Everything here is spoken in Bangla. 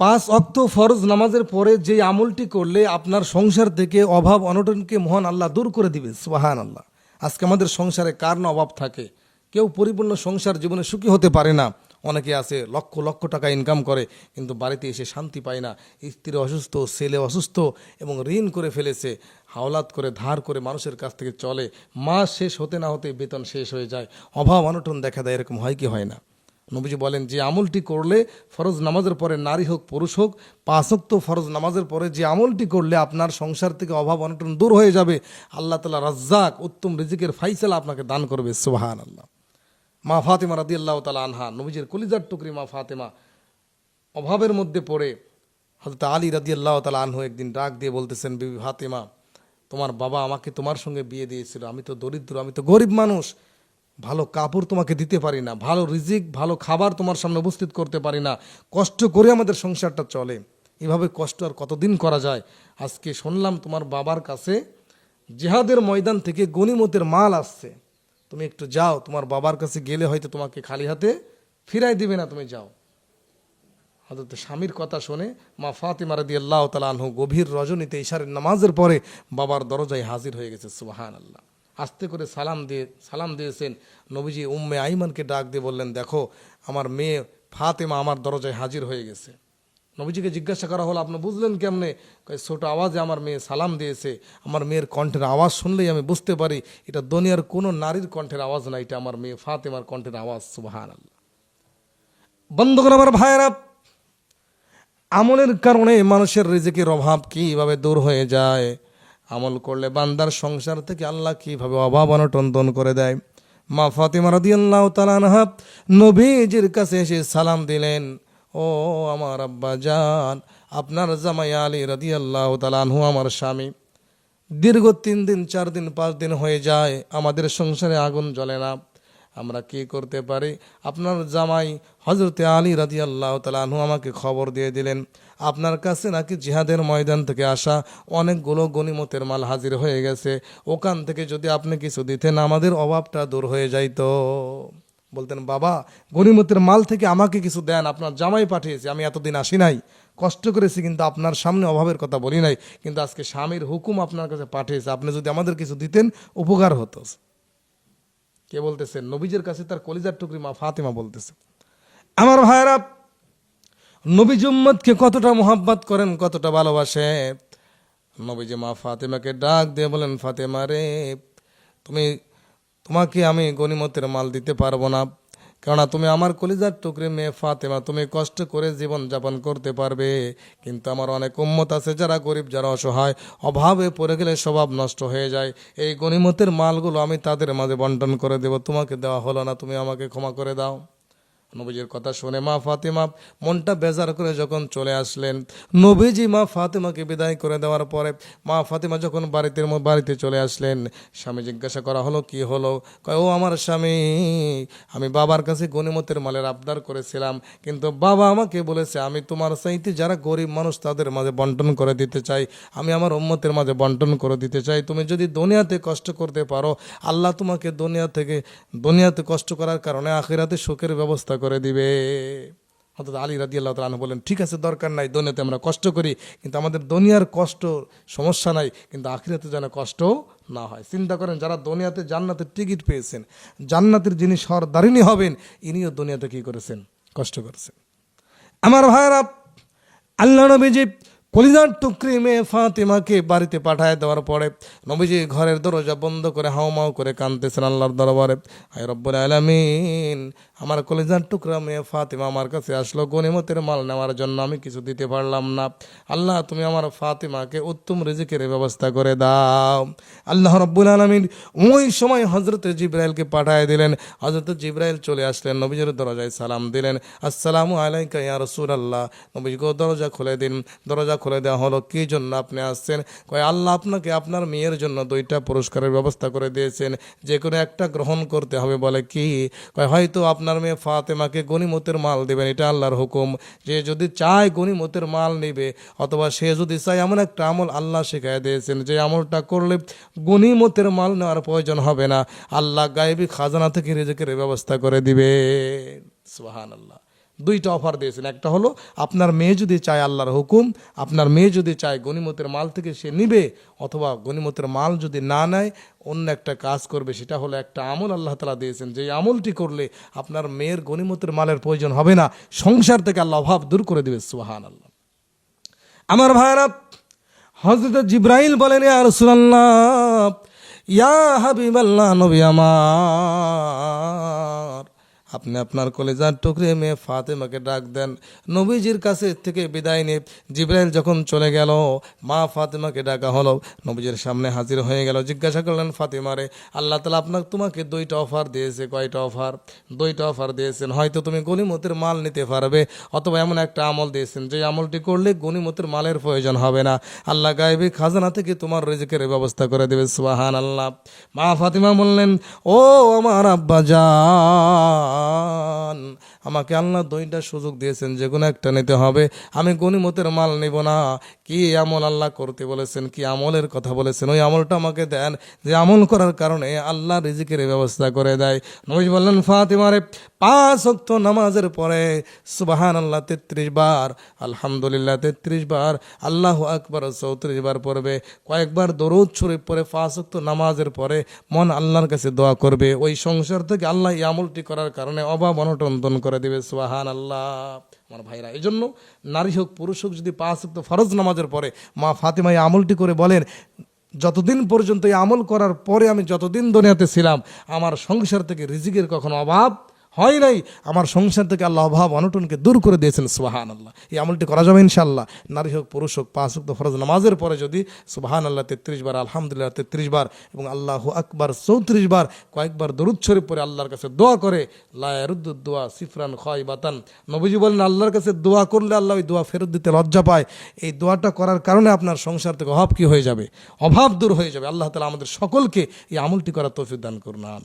পাঁচ অক্ত ফরজ নামাজের পরে যে আমলটি করলে আপনার সংসার থেকে অভাব অনটনকে মহান আল্লাহ দূর করে দিবে সুবাহান আল্লাহ আজকে আমাদের সংসারে কার না অভাব থাকে? কেউ পরিপূর্ণ সংসার জীবনে সুখী হতে পারে না। অনেকে আছে, লক্ষ লক্ষ টাকা ইনকাম করে, কিন্তু বাড়িতে এসে শান্তি পায় না। স্ত্রী অসুস্থ, ছেলে অসুস্থ এবং ঋণ করে ফেলেছে, হাওলাত করে, ধার করে মানুষের কাছ থেকে চলে। মাস শেষ হতে না হতে বেতন শেষ হয়ে যায়। অভাব অনটন দেখা দেয়, এরকম হয় কি হয় না? নবীজি বলেন, যে আমলটি করলে ফরজ নামাজের পরে নারী হোক, পুরুষ হোক, পাঁচক্ত ফরজ নামাজের পরে যে আমলটি করলে আপনার সংসার থেকে অভাব অনটন দূর হয়ে যাবে। আল্লাহ তালা রাজ্জাক উত্তম রিজিকের ফাইসালা আপনাকে দান করবে সুবাহান আল্লাহ মা ফাতেমা রাদি আল্লাহ তালা আনহা, নবীজির কলিজার টুকরি মা ফাতেমা অভাবের মধ্যে পড়ে হজরত আলী রাদি আল্লাহ তালা আনহু একদিন ডাক দিয়ে বলতেছেন, বিবি ফাতেমা, তোমার বাবা আমাকে তোমার সঙ্গে বিয়ে দিয়েছিল, আমি তো দরিদ্র, আমি তো গরিব মানুষ। ভালো কাপড় তোমাকে দিতে পারি না, ভালো রিজিক, ভালো খাবার তোমার সামনে উপস্থিত করতে পারি না, কষ্ট করে আমাদের সংসারটা চলে। এভাবে কষ্ট আর কতদিন করা যায়? আজকে শুনলাম তোমার বাবার কাছে জেহাদের ময়দান থেকে গনিমতের মাল আসছে। তুমি একটু যাও, তোমার বাবার কাছে গেলে হয়তো তোমাকে খালি হাতে ফিরাই দিবে না, তুমি যাও। হজরত স্বামীর কথা শুনে মা ফাতিমা রাদি আল্লাহ তালাহু গভীর রজনীতে ইশারের নামাজের পরে বাবার দরজায় হাজির হয়ে গেছে সুবাহান আল্লাহ আস্তে করে সালাম দিয়ে, সালাম দিয়েছেন। নবীজি উম্মে আইমানকে ডাক দিয়ে বললেন, দেখো, আমার মেয়ে ফাতেমা আমার দরজায় হাজির হয়ে গেছে। নবীজিকে জিজ্ঞাসা করা হলো, আপনি বুঝলেন কেমনে? ছোট আওয়াজে আমার মেয়ে সালাম দিয়েছে। আমার মেয়ের কণ্ঠের আওয়াজ শুনলেই আমি বুঝতে পারি, এটা দুনিয়ার কোনো নারীর কণ্ঠের আওয়াজ না, এটা আমার মেয়ে ফাতেমার কণ্ঠের আওয়াজ সুবাহান আল্লাহ বন্ধুগণ, আমার ভাইয়েরা, আমলের কারণে মানুষের রিজিকের অভাব কীভাবে দূর হয়ে যায়? আমল করলে বান্দার সংসার থেকে আল্লাহ কীভাবে অভাব অনটন করে দেয়? মা ফাতিমা রাদিয়াল্লাহ তালানহা নবীজির কাছে এসে সালাম দিলেন, ও আমার আব্বা জান, আপনার জামাই আলী রাদিয়াল্লাহ তালানহু আমার স্বামী। দীর্ঘ তিন দিন, চার দিন, পাঁচ দিন হয়ে যায়, আমাদের সংসারে আগুন জ্বলে না। আমরা কি করতে পারি? আপনার জামাই হজরতে আলী রাজি আল্লাহ তালু আমাকে খবর দিয়ে দিলেন, আপনার কাছে নাকি জিহাদের ময়দান থেকে আসা অনেকগুলো গনিমতের মাল হাজির হয়ে গেছে, ওখান থেকে যদি আপনি কিছু দিতেন আমাদের অভাবটা দূর হয়ে যাইতো। বলতেন, বাবা গনিমতের মাল থেকে আমাকে কিছু দেন, আপনার জামাই পাঠিয়েছে, আমি এতদিন আসি নাই। কষ্ট করেছি, কিন্তু আপনার সামনে অভাবের কথা বলি নাই। কিন্তু আজকে স্বামীর হুকুম আপনার কাছে পাঠিয়েছে, আপনি যদি আমাদের কিছু দিতেন, উপকার হতো। কে বলতেছে? নবীজের কাছে তার কলিজার টুকরি মা ফাতেমা বলতেছে। আমার ভাইরা নবী উম্মদকে কতটা মোহাব্বত করেন, কতটা ভালোবাসে নবীজি মা ফাতেমাকে ডাক দিয়ে বলেন, ফাতেমা রে, তুমি, তোমাকে আমি গনিমতের মাল দিতে পারব না। কেননা তুমি আমার কলিজার টুকরে মেয়ে ফাতেমা, তুমি কষ্ট করে জীবন যাপন করতে পারবে। কিন্তু আমার অনেক উম্মত আছে যারা গরিব, যারা অসহায়। অভাবে পড়ে গেলে স্বভাব নষ্ট হয়ে যায়। এই গণিমতের মালগুলো আমি তাদের মাঝে বন্টন করে দেব। তোমাকে দেওয়া হলো না, তুমি আমাকে ক্ষমা করে দাও। নবীজির কথা শুনে মা ফাতেমা মনটা বেজার করে যখন চলে আসলেন, নবীজি মা ফাতেমাকে বিদায় করে দেওয়ার পরে মা ফাতেমা যখন বাড়িতে বাড়িতে চলে আসলেন, স্বামী জিজ্ঞাসা করা হলো, কি হলো? ও আমার স্বামী, আমি বাবার কাছে গনিমতের মালের আবদার করেছিলাম, কিন্তু বাবা আমাকে বলেছে, আমি তোমার চাইতে যারা গরিব মানুষ তাদের মাঝে বন্টন করে দিতে চাই, আমি আমার উম্মতের মাঝে বন্টন করে দিতে চাই, তুমি যদি দুনিয়াতে কষ্ট করতে পারো, আল্লাহ তোমাকে দুনিয়া থেকে, দুনিয়াতে কষ্ট করার কারণে আখিরাতে সুখের ব্যবস্থা করে দিবে। অর্থাৎ আলী রাজি আল্লাহ তালু বলেন, ঠিক আছে, দরকার নাই, দুনিয়াতে আমরা কষ্ট করি, কিন্তু আমাদের দুনিয়ার কষ্ট সমস্যা নাই, কিন্তু আখিরাতে যেন কষ্ট না হয়। চিন্তা করেন, যারা দুনিয়াতে জান্নাতের টিকিট পেয়েছেন, জান্নাতের যিনি সরদারিনী হবেন, ইনিও দুনিয়াতে কি করেছেন? কষ্ট করেছেন। আমার ভাইরা আল্লাহ নবীজি কলিজার টুকরি মেয়ে ফাতিমাকে বাড়িতে পাঠায় দেওয়ার পরে নবীজি ঘরের দরজা বন্ধ করে হাওমাও করে কাঁদতেছেন আল্লাহর দরবারে। হায় রব্বুল আলামিন, আমার কলিজার টুকরা মেয়ে ফাতিমা আমার কাছে আসলো গনিমতের মাল নেওয়ার জন্য আমি কিছু দিতে পারলাম না। আল্লাহ, তুমি আমার ফাতিমাকে উত্তম রিজিকের ব্যবস্থা করে দাও। আল্লাহ রব্বুল আলমিন ওই সময় হজরত জিব্রাইলকে পাঠায় দিলেন। হজরত জিব্রাইল চলে আসলেন, নবীজির দরজায় সালাম দিলেন। আসসালামু আলাইকা ইয়া রসুল আল্লাহ নবীজি দরজা খুলে দিন। দরজা খুলে দেওয়া হলো। কি জন্য আপনি আসছেন? কয়, আল্লাহ আপনাকে আপনার মেয়ের জন্য দুইটা পুরস্কারের ব্যবস্থা করে দিয়েছেন। যে কোনো একটা গ্রহণ করতে হবে বলে কি? কয়, হয়তো আপনার মেয়ে ফাতেমাকে গনিমতের মাল দেবেন, এটা আল্লাহর হুকুম। যে যদি চায় গনিমতের মাল নেবে, অথবা সে যদি চায় এমন একটা আমল আল্লাহ শেখায় দিয়েছেন, যে আমলটা করলে গনিমতের মাল নেওয়ার প্রয়োজন হবে না। আল্লাহ গায়েবী খাজানা থেকে রেজেকের ব্যবস্থা করে দিবে সুহান আল্লাহ দুইটা অফার দিয়েছেন। একটা হলো, আপনার মেয়ে যদি চায় আল্লাহর হুকুম, আপনার মেয়ে যদি চায় গনিমতের মাল থেকে সে নিবে, অথবা গনিমতের মাল যদি না নেয়, অন্য একটা কাজ করবে, সেটা হলো একটা আমল আল্লাহ তালা দিয়েছেন। যে আমলটি করলে আপনার মেয়ের গনিমতের মালের প্রয়োজন হবে না, সংসার থেকে আল্লাহ অভাব দূর করে দেবে সুহান আল্লাহ আমার ভাইরা হজরত জিব্রাইল বলেন আর রাসূলুল্লাহ, ইয়া হাবিবাল্লাহ, নবী আমার। আপনি আপনার কলেজার টুকরে মেয়ে ফাতেমাকে ডাক দেন। নবীজির কাছে থেকে বিদায় নিয়ে জিব্রাইল যখন চলে গেল, মা ফাতেমাকে ডাকা হলো। নবীজির সামনে হাজির হয়ে গেল। জিজ্ঞাসা করলেন ফাতেমারে আল্লাহ তালা আপনার তোমাকে দুইটা অফার দিয়েছে। কয়টা অফার দুইটা অফার দিয়েছেন। হয়তো তুমি গনিমতের মাল নিতে পারবে, অথবা এমন একটা আমল দিয়েছেন। যে আমলটি করলে গনিমতের মালের প্রয়োজন হবে না। আল্লাহ গায়েবী খাজানা থেকে তোমার রেজেকের ব্যবস্থা করে দেবে। সুবাহান আল্লাহ মা ফাতিমা বললেন, ও আমার আব্বা যান আমাকে আল্লাহ দুইটা সুযোগ দিয়েছেন, যে কোনো একটা নিতে হবে। আমি গনিমতের মাল নেব না। কি আমল আল্লাহ করতে বলেছেন, কি আমলের কথা বলেছেন, ওই আমলটা আমাকে দেন। যে আমল করার কারণে আল্লাহ রিজিকের ব্যবস্থা করে দেয়। নবীজ বললেন ফাতিমারে পাঁচ অক্ত নামাজের পরে সুবাহান আল্লাহ তেত্রিশ বার, আলহামদুলিল্লাহ তেত্রিশ বার, আল্লাহ আকবর চৌত্রিশ বার পড়বে। কয়েকবার দরুদ শরীফ পরে পাঁচ অক্ত নামাজের পরে মন আল্লাহর কাছে দোয়া করবে। ওই সংসার থেকে আল্লাহ এই আমলটি করার কারণে অভাব অনটন দন করে দেবে সোহান আল্লাহ আমার ভাইরা এই জন্য নারী হোক, পুরুষ হোক, যদি পাঁচ তো ফরজ নামাজের পরে মা ফাতিমা এই আমলটি করে বলেন, যতদিন পর্যন্ত এই আমল করার পরে আমি যতদিন দুনিয়াতে ছিলাম, আমার সংসার থেকে রিজিকের কখনো অভাব হয় নাই? আমার সংসার থেকে আল্লাহ অভাব অনটনকে দূর করে দিয়েছেন সুবাহান আল্লাহ এই আমলটি করা যাবে ইনশাল্লাহ নারী হোক, পুরুষ হোক, পাঁচ হোক ফরজ নামাজের পরে যদি সুবাহান আল্লাহ তেত্রিশ বার, আলহামদুলিল্লাহ, তেত্রিশ বার এবং আল্লাহ আকবার চৌত্রিশ বার কয়েকবার দরুদ পরে আল্লাহর কাছে দোয়া করে লায়ারুদ্দোয়া সিফরান খয় বাতান নবীজি বলেন, আল্লাহর কাছে দোয়া করলে আল্লাহ ওই দোয়া ফেরত দিতে লজ্জা পায়। এই দোয়াটা করার কারণে আপনার সংসার থেকে অভাব কি হয়ে যাবে? অভাব দূর হয়ে যাবে। আল্লাহ তালা আমাদের সকলকে এই আমলটি করার তৌফিক দান করুন আমি